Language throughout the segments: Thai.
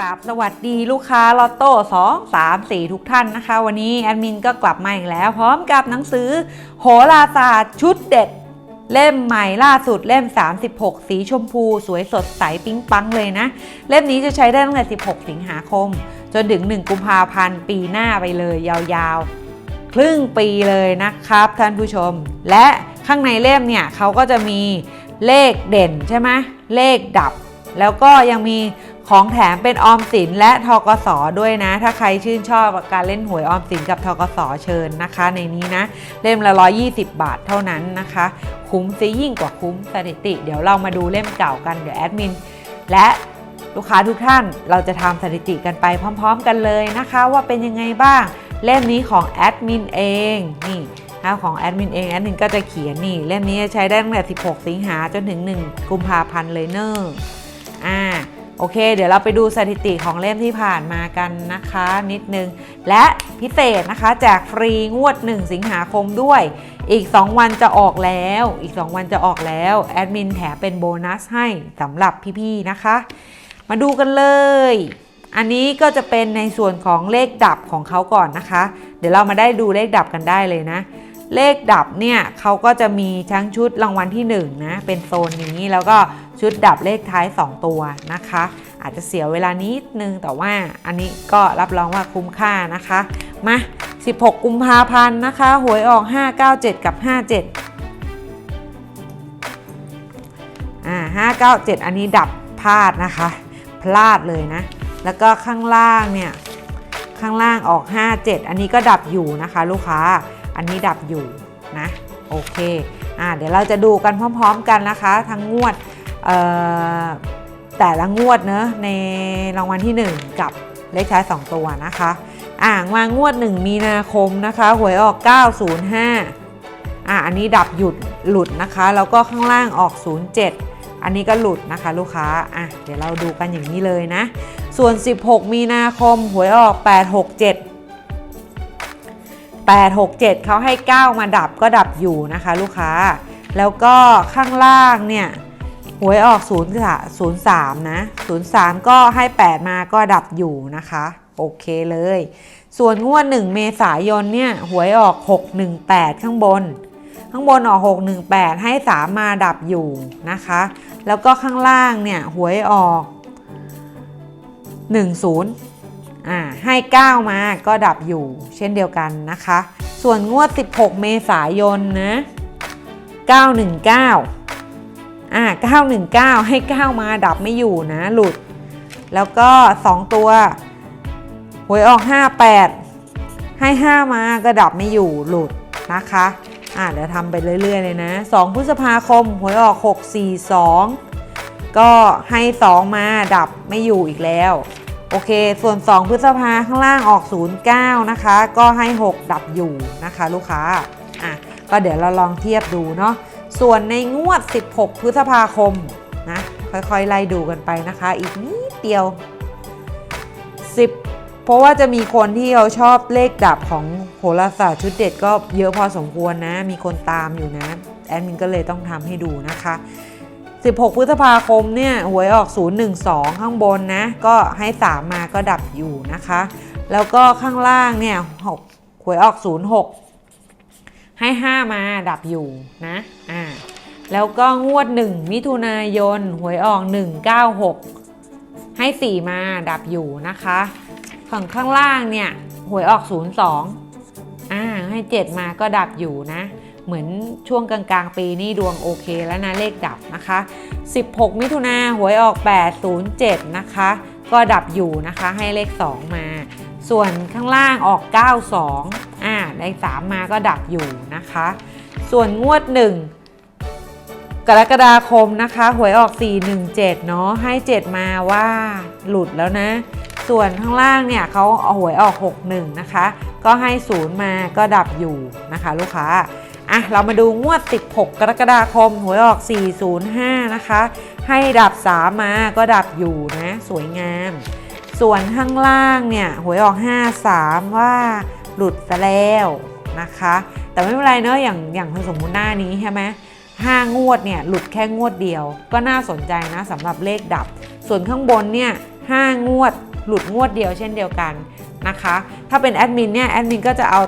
ราบสวัสดีลูกค้าลอตโต้2 3 4 ทุกท่านนะคะ วันนี้แอดมินก็กลับมาอีกแล้ว พร้อมกับหนังสือ โหราศาสตร์ชุดเด็ด เล่มใหม่ล่าสุดเล่ม 36 สีชมพู สวยสดใสปิ๊งปังเลยนะ เล่มนี้จะใช้ได้ตั้งแต่ 16 สิงหาคม จนถึง 1 กุมภาพันธ์ปีหน้าไปเลยยาวๆ ครึ่งปีเลยนะครับท่านผู้ชม และข้างในเล่มเนี่ยเขาก็จะมีเลขเด่นใช่ไหมเลขดับ แล้วก็ยังมี ของแถมเป็นออมสินและทกสด้วยนะ ถ้าใครชื่นชอบการเล่นหวยออมสินกับทกสเชิญนะคะ ในนี้นะ เล่มละ 120 บาทเท่านั้นนะคะ คุ้มซิยิ่งกว่าคุ้มสถิติ เดี๋ยวเรามาดูเล่มเก่ากันเดี๋ยวแอดมินและลูกค้าทุกท่านเราจะทำสถิติกันไปพร้อม ๆ กันเลยนะคะ ว่าเป็นยังไงบ้าง เล่มนี้ของแอดมินเองนี่ของแอดมินเองแอดมินก็จะเขียนนี่เล่มนี้ใช้ได้ตั้งแต่ 16 สิงหาจนถึง 1 กุมภาพันธ์เลยเนอะอ่า โอเค เดี๋ยวเราไปดูสถิติของเล่มที่ผ่านมากันนะคะ นิดนึง และพิเศษนะคะแจกฟรีงวด 1 สิงหาคมด้วย อีก 2 วันจะออกแล้ว อีก 2 วันจะออกแล้ว แอดมินแถมเป็นโบนัสให้สำหรับพี่ๆนะคะ มาดูกันเลย อันนี้ก็จะเป็นในส่วนของเลขดับของเขาก่อนนะคะ เดี๋ยวเรามาได้ดูเลขดับกันได้เลยนะ เลขดับเนี่ยเขาก็จะมีทั้งชุดรางวัลที่1นะเป็นโซนนี้แล้วก็ ชุดดับเลขท้าย 2 ตัวนะคะ อาจจะเสียเวลานิดนึงแต่ว่าอันนี้ก็รับรองว่าคุ้มค่านะคะ มา 16 กุมภาพันธ์นะคะหวยออก 597 กับ 57อ่า597 อันนี้ดับพลาดนะคะ พลาดเลยนะ แล้วก็ข้างล่างเนี่ยข้างล่างออก 57 อันนี้ก็ดับอยู่นะคะลูกค้า อันนี้ดับอยู่นะ โอเค อ่า เดี๋ยวเราจะดูกันพร้อม ๆ กันนะคะ ทั้งงวด แต่ละงวดเนอะในรางวัลที่ 1 กับเลขท้าย 2 ตัวนะคะ อ่ามางวด 1 มีนาคมนะคะหวยออก 905อ่าอันนี้ดับหยุดหลุดนะคะ แล้วก็ข้างล่างออก 07 อันนี้ก็หลุดนะคะ ลูกค้าอะเดี๋ยวเราดูกันอย่างนี้เลยนะ ส่วน 16 มีนาคมหวยออก 867 867เขาให้ 9 มาดับก็ดับอยู่นะคะ ลูกค้า แล้วก็ข้างล่างเนี่ย หวยออก0 03 นะ 03 ก็ให้ 8 มาก็ดับอยู่นะคะ โอเคเลย ส่วนงวด 1 เมษายนเนี่ย หวยออก 618 ข้างบน ข้างบนออก 618 ให้ 3 มาดับอยู่นะคะ แล้วก็ข้างล่างเนี่ย หวยออก 10อ่าให้ 9 มาก็ดับอยู่ เช่นเดียวกันนะคะ ส่วนงวด 16 เมษายนนะ 919 อ่า919 ให้ 9 มาดับไม่อยู่นะ หลุด แล้วก็ 2 ตัวหวยออก 58 ให้ 5 มาก็ดับไม่อยู่หลุดนะคะอ่าเดี๋ยวทำไปเรื่อย ๆ เลยนะ 2 พฤษภาคมหวยออก 642 ก็ให้ 2 มาดับไม่อยู่อีกแล้ว โอเค ส่วน 2 พฤษภาข้างล่างออก 09 นะคะ ก็ให้ 6 ดับอยู่นะคะ ลูกค้าอะก็เดี๋ยวเราลองเทียบดูเนาะ ส่วนในงวด 16 พฤษภาคมนะค่อยๆ ไล่ดูกันไปนะคะ อีกนิดเดียว 10 เพราะว่าจะมีคนที่เขาชอบเลขดับของโหราศาสตร์ชุดเด็ดก็เยอะพอสมควรนะ มีคนตามอยู่นะ แอดมินก็เลยต้องทำให้ดูนะคะ 16 พฤษภาคมเนี่ยหวยออก 012 ข้างบนนะ ก็ให้ 3 มาก็ดับอยู่นะคะ แล้วก็ข้างล่างเนี่ย6หวยออก 06 ให้ 5 มาดับอยู่นะอ่าแล้วก็งวด 1 มิถุนายนหวยออก 196 ให้ 4 มาดับอยู่นะคะฝั่งข้างล่างเนี่ยหวยออก 02อ่าให้ 7 มาก็ดับอยู่นะ เหมือนช่วงกลางๆ ปีนี่ดวงโอเคแล้วนะเลขดับนะคะ 16 มิถุนาหวยออก 807 นะคะ ก็ดับอยู่นะคะให้เลข 2 มา ส่วนข้างล่างออก 92 อ่าได้3มาก็ดับอยู่นะคะ ส่วนงวด 1 กรกฎาคมนะคะ หวยออก 417 เนาะให้ 7 มาว่าหลุดแล้วนะ ส่วนข้างล่างเนี่ยเขาเอาหวยออก 61 นะคะ ก็ให้ 0 มาก็ดับอยู่นะคะลูกค้าอะเรามาดูงวด 16 กรกฎาคมหวยออก 405 นะคะ ให้ดับ 3 มาก็ดับอยู่นะ สวยงาม ส่วนข้างล่างเนี่ยหวยออก 53 ว่า หลุดซะแล้วนะคะ แต่ไม่เป็นไรเนอะอย่างอย่างสมมุติหน้านี้ใช่ไหมห้างวดเนี่ยหลุดแค่งวดเดียว ก็น่าสนใจนะสำหรับเลขดับ ส่วนข้างบนเนี่ย5งวดหลุดงวดเดียวเช่นเดียวกันนะคะ ถ้าเป็นแอดมินเนี่ยแอดมินก็จะเอา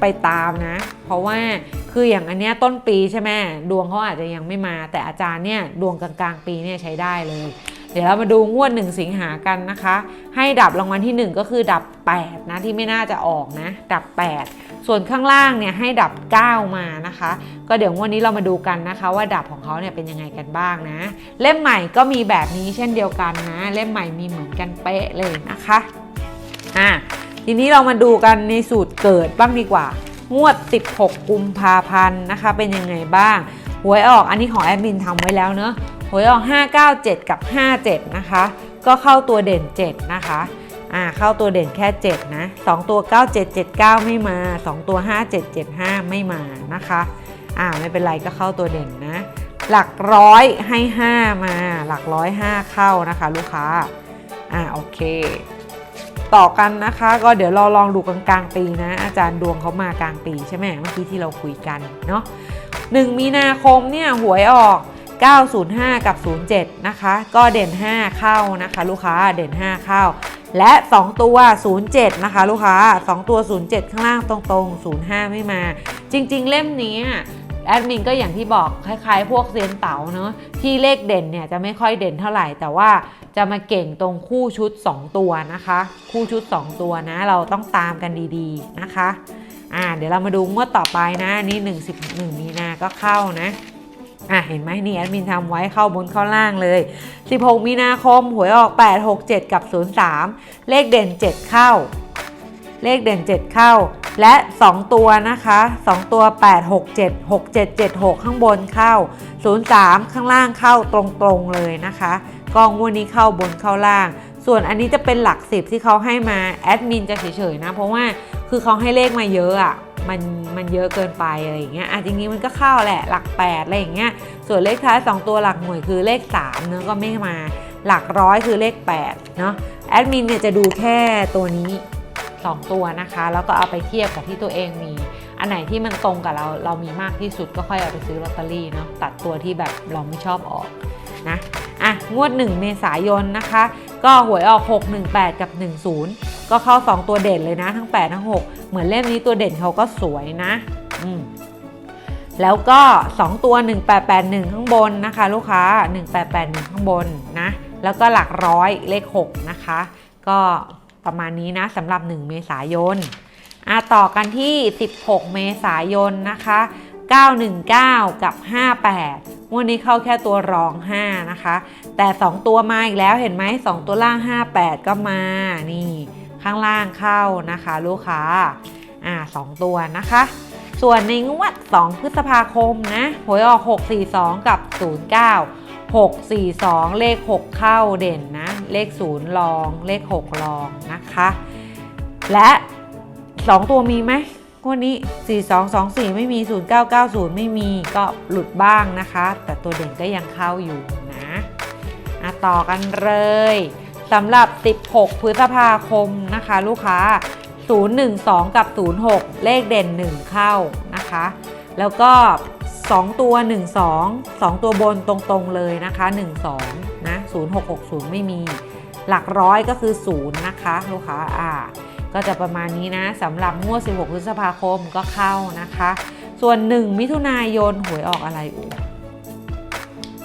ไปตามนะ เพราะว่าคืออย่างอันเนี้ยต้นปีใช่ไหมดวงเขาอาจจะยังไม่มา แต่อาจารย์เนี่ยดวงกลางๆ ปีเนี่ยใช้ได้เลย ดี๋ยวเรามาดูงวด 1 สิงหากันนะคะ ให้ดับรางวัลที่ 1 ก็คือดับ 8 นะที่ไม่น่าจะออกนะ ดับ 8 ส่วนข้างล่างเนี่ยให้ดับ 9 มานะคะ ก็เดี๋ยวงวดนี้เรามาดูกันนะคะ ว่าดับของเขาเนี่ยเป็นยังไงกันบ้างนะ เล่มใหม่ก็มีแบบนี้เช่นเดียวกันนะ เล่มใหม่มีเหมือนกันเป๊ะเลยนะคะอะทีนี้เรามาดูกันในสูตรเกิดบ้างดีกว่า งวด 16 กุมภาพันธ์นะคะ เป็นยังไงบ้างหวยออกอันนี้ของแอดมินทำไว้แล้วเนอะ หวยออก 597 กับ 57 นะคะ ก็เข้าตัวเด่น 7 นะคะอ่าเข้าตัวเด่นแค่ 7 นะ 2 ตัว 9779 ไม่มา 2 ตัว 5775 ไม่มานะคะอ่าไม่เป็นไรก็เข้าตัวเด่นนะ หลักร้อยให้ 5 มา หลักร้อย 5 เข้านะคะ ลูกค้าอ่าโอเค ต่อกันนะคะ ก็เดี๋ยวเราลองดูกลางๆปีนะ อาจารย์ดวงเขามากลางปีใช่ไหมเมื่อกี้ที่เราคุยกันเนาะ1มีนาคมเนี่ยหวยออก 905 กับ 07 นะคะ ก็เด่น 5 เข้านะคะ ลูกค้าเด่น 5 เข้า และ 2 ตัว 07 นะคะ ลูกค้า 2 ตัว 07 ข้างล่างตรงๆ 05 ไม่มา จริง ๆ เล่มนี้แอดมินก็อย่างที่บอกคล้ายๆ พวกเซียนเต๋าเนาะที่เลขเด่นเนี่ยจะไม่ค่อยเด่นเท่าไหร่ แต่ว่าจะมาเก่งตรงคู่ชุด 2 ตัวนะคะ คู่ชุด 2 ตัวนะ เราต้องตามกันดีๆนะคะอ่าเดี๋ยวเรามาดูงวดต่อไปนะนี่1 1มีนาก็เข้านะ อะเห็นไหมนี่แอดมินทำไว้เข้าบนเข้าล่างเลย 16 มีนาคมหวยออก 8 6 7 กับ 03 เลขเด่น 7 เข้า เลขเด่น 7 เข้า และ 2 ตัวนะคะ 2 ตัว 8 6 7 6 7 7 6 ข้างบนเข้า 03 ข้างล่างเข้าตรงๆเลยนะคะกองวดนี้เข้าบนเข้าล่าง ส่วนอันนี้จะเป็นหลักสิบที่เขาให้มาแอดมินจะเฉยๆนะ เพราะว่าคือเขาให้เลขมาเยอะอะ มันมันเยอะเกินไปอะไรอย่างเงี้ยอะจริงๆมันก็เข้าแหละหลัก8อะไรอย่างเงี้ยส่วนเลขท้าย 2 ตัวหลักหน่วยคือเลข3เนื้อะก็ไม่มาหลักร้อยคือเลข8เนาะแอดมินเนี่ยจะดูแค่ตัวนี้ 2 ตัวนะคะ แล้วก็เอาไปเทียบกับที่ตัวเองมี อันไหนที่มันตรงกับเราเรามีมากที่สุดก็ค่อยเอาไปซื้อลอตเตอรี่เนาะตัดตัวที่แบบเราไม่ชอบออกนะอะงวด 1 เมษายนนะคะ ก็หวยออก 618 กับ 10 ก็เข้า 2 ตัวเด่นเลยนะ ทั้ง 8 ทั้ง 6 เหมือนเล่มนี้ตัวเด่นเขาก็สวยนะอืมแล้วก็ 2 ตัว 1881 ข้างบนนะคะ ลูกค้า 1881 ข้างบนนะ แล้วก็หลักร้อยเลข 6 นะคะ ก็ประมาณนี้นะสำหรับ 1 เมษายนอะต่อกันที่ 16 เมษายนนะคะ 919 กับ 58งวันนี้เข้าแค่ตัวรอง 5 นะคะ แต่ 2 ตัวมาอีกแล้วเห็นไหม 2 ตัวล่าง 58 ก็มา นี่ ข้างล่างเข้านะคะ ลูกค้าอ่า2ตัวนะคะ ส่วนในงวด 2 พฤษภาคมนะหวยออก 642 กับ 09 642 เลข 6 เข้าเด่นนะ เลข 0 ลอง เลข 6 ลองนะคะ และ 2 ตัวมีไหมงวดนี้ 4224 ไม่มี 0990 ไม่มีก็หลุดบ้างนะคะ แต่ตัวเด่นก็ยังเข้าอยู่นะะต่อกันเลย สำหรับ 16 พฤษภาคมนะคะ ลูกค้า 012 กับ 06 เลขเด่น 1 เข้านะคะ แล้วก็ 2 ตัว 12 2 ตัวบนตรงๆเลยนะคะ 12 นะ 0660 ไม่มี หลักร้อยก็คือ 0 นะคะ ลูกค้าอ่าก็จะประมาณนี้นะสำหรับงวด 16 พฤษภาคมก็เข้านะคะ ส่วน 1 มิถุนายนหวยออกอะไรอู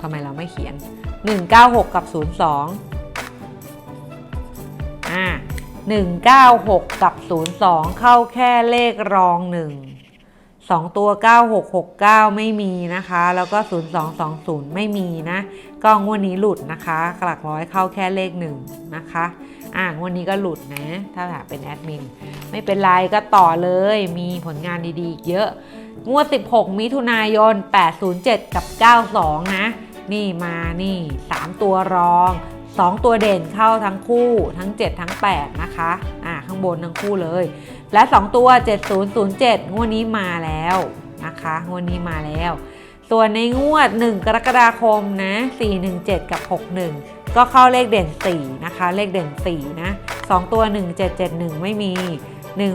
ทำไมเราไม่เขียน 196 กับ 02 196 กับ 02 เข้าแค่เลขรอง 1 2 ตัว 9669 ไม่มีนะคะ แล้วก็ 0220 ไม่มีนะ ก็งวดนี้หลุดนะคะหลักร้อยเข้าแค่เลข 1 นะคะ อ่างวดนี้ก็หลุดนะ ถ้าหากเป็นแอดมิน ไม่เป็นไรก็ต่อเลย มีผลงานดีๆอีกเยอะ งวด 16 มิถุนายน 807 กับ 92 นะ นี่มานี่ 3 ตัวรอง 2 ตัวเด่นเข้าทั้งคู่ทั้ง 7 ทั้ง 8 นะคะอ่าข้างบนทั้งคู่เลย และ 2 ตัว 7007 งวดนี้มาแล้วนะคะงวดนี้มาแล้ว ส่วนในงวด 1 กรกฎาคมนะ417 กับ 61 ก็เข้าเลขเด่น 4 นะคะ เลขเด่น 4 นะ 2 ตัว 1771 ไม่มี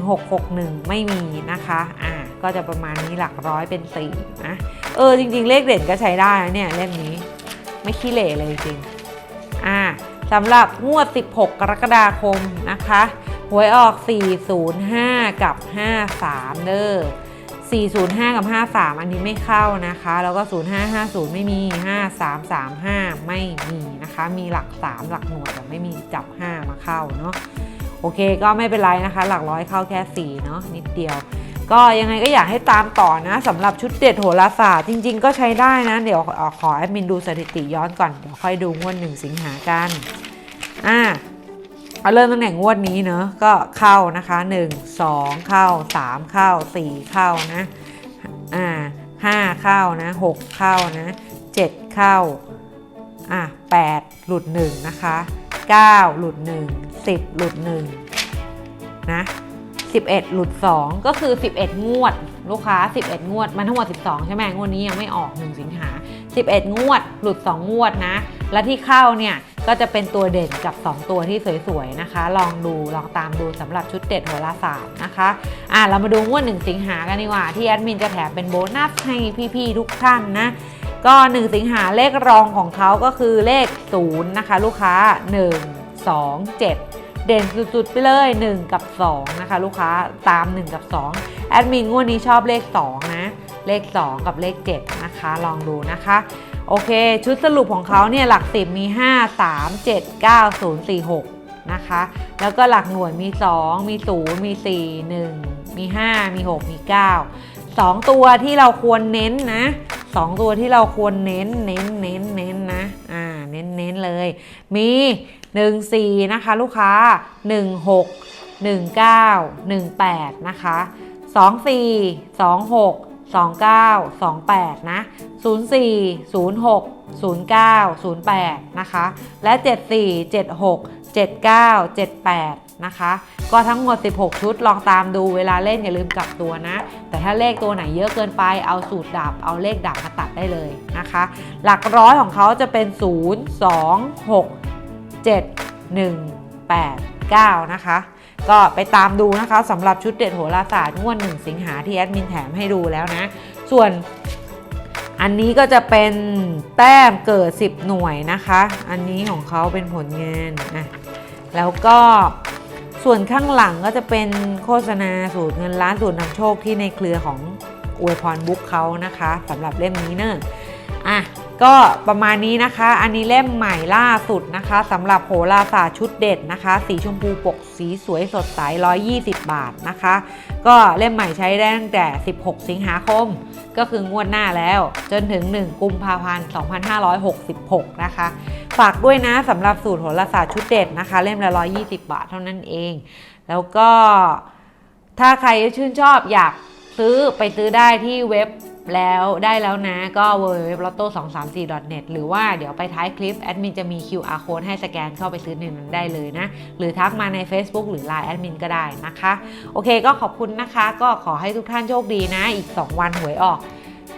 1661 ไม่มีนะคะอ่าก็จะประมาณนี้หลักร้อยเป็น4นะเออจริงๆ เลขเด่นก็ใช้ได้นะเนี่ยเล่มนี้ไม่ขี้เหร่เลยจริง อ่าสำหรับงวด 16 กรกฎาคมนะคะหวยออก 405 กับ 53 เด้อ405 กับ 53 อันนี้ไม่เข้านะคะ แล้วก็ 0550 ไม่มี 5335 ไม่มีนะคะ มีหลัก 3 หลักหน่วยแต่ไม่มีจับ 5 มาเข้าเนาะ โอเคก็ไม่เป็นไรนะคะ หลักร้อยเข้าแค่ 4 เนาะนิดเดียว ก็ยังไงก็อยากให้ตามต่อนะสำหรับชุดเด็ดโหราศาสตร์จริง ๆ ก็ใช้ได้นะ เดี๋ยวขอขอแอดมินดูสถิติย้อนก่อนเดี๋ยวค่อยดูงวดหนึ่งสิงหากันอ่าเอาเริ่มตั้งแต่งวดนี้เนอะก็เข้านะคะ 1 2 เข้า 3 เข้า 4 เข้านะอ่า5เข้านะ6เข้านะ7เข้าอะ8หลุด1นะคะ 9 หลุด 1 10 หลุด1นะ 11 หลุด 2 ก็คือ 11 งวด ลูกค้า 11 งวด มันทั้งหมด 12 ใช่ไหมงวดนี้ยังไม่ออก 1 สิงหา 11 งวด หลุด 2 งวดนะ และที่เข้าเนี่ย ก็จะเป็นตัวเด่นกับ 2 ตัวที่สวยๆนะคะ ลองดู ลองตามดูสำหรับชุดเด็ดโหราศาสตร์นะคะ อะ เรามาดูงวด 1 สิงหากันดีกว่า ที่แอดมินจะแถมเป็นโบนัสให้พี่ๆ ทุกท่านนะก็ 1 สิงหาเลขรองของเขาก็คือเลข 0 นะคะ ลูกค้า 1 2 7 เด่นสุดๆไปเลย 1 กับ 2 นะคะ ลูกค้าตาม 1 กับ 2 แอดมินงวดนี้ชอบเลข 2 นะ เลข 2 กับเลข 7 นะคะ ลองดูนะคะโอเค ชุดสรุปของเขาเนี่ยหลัก10มี 5 3 7 9 0 4 6 นะคะ แล้วก็หลักหน่วยมี 2 มี 0 มี 4 1 มี 5 มี 6 มี 9 2 ตัวที่เราควรเน้นนะ2ตัวที่เราควรเน้นเน้นเน้นเน้นนะอ่าเน้นเน้นเลย มี 1 4 นะคะ ลูกค้า 1 6 1 9 1 8 นะคะ 2 4 2 6 29 28 นะ 04 06 09 08 นะคะ และ 74 76 79 78 นะคะ ก็ทั้งหมด 16 ชุด ลองตามดูเวลาเล่นอย่าลืมกลับตัวนะ แต่ถ้าเลขตัวไหนเยอะเกินไป เอาสูตรดับ เอาเลขดับมาตัดได้เลยนะคะ หลักร้อยของเขาจะเป็น 0 2 6 7 1 8 9 นะคะ ก็ไปตามดูนะคะสำหรับชุดเด็ดโหราศาสตร์งวดหนึ่งสิงหาที่แอดมินแถมให้ดูแล้วนะ ส่วนอันนี้ก็จะเป็นแต้มเกิด 10 หน่วยนะคะ อันนี้ของเขาเป็นผลงานนะแล้วก็ส่วนข้างหลังก็จะเป็นโฆษณาสูตรเงินล้านสูตรนำโชคที่ในเครือของอวยพรบุ๊กเขานะคะสำหรับเล่มนี้เนอะอะ ก็ประมาณนี้นะคะ อันนี้เล่มใหม่ล่าสุดนะคะสำหรับโหราศาสตร์ชุดเด็ดนะคะ สีชมพูปกสีสวยสดใส 120 บาทนะคะ ก็เล่มใหม่ใช้ได้ตั้งแต่ 16 สิงหาคม ก็คืองวดหน้าแล้ว จนถึง 1 กุมภาพันธ์ 2566 นะคะ ฝากด้วยนะสำหรับสูตรโหราศาสตร์ชุดเด็ดนะคะ เล่มละ 120 บาทเท่านั้นเอง แล้วก็ถ้าใครชื่นชอบอยากซื้อไปซื้อได้ที่เว็บ แล้วได้แล้วนะก็ w w w l o t t o 2 3 4 net หรือว่าเดี๋ยวไปท้ายคลิป แอดมินจะมี QR code ให้สแกนเข้าไปซื้อในนั้นได้เลยนะ หรือทักมาใน Facebook หรือ Line แอดมินก็ได้นะคะ โอเคก็ขอบคุณนะคะ ก็ขอให้ทุกท่านโชคดีนะ อีก 2 วันหวยออก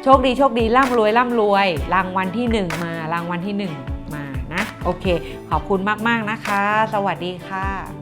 โชคดีโชคดีร่ำรวยร่ำรวย รางวัลที่ 1 มารางวัลที่ 1 มานะ โอเค ขอบคุณมาก ๆ นะคะ สวัสดีค่ะ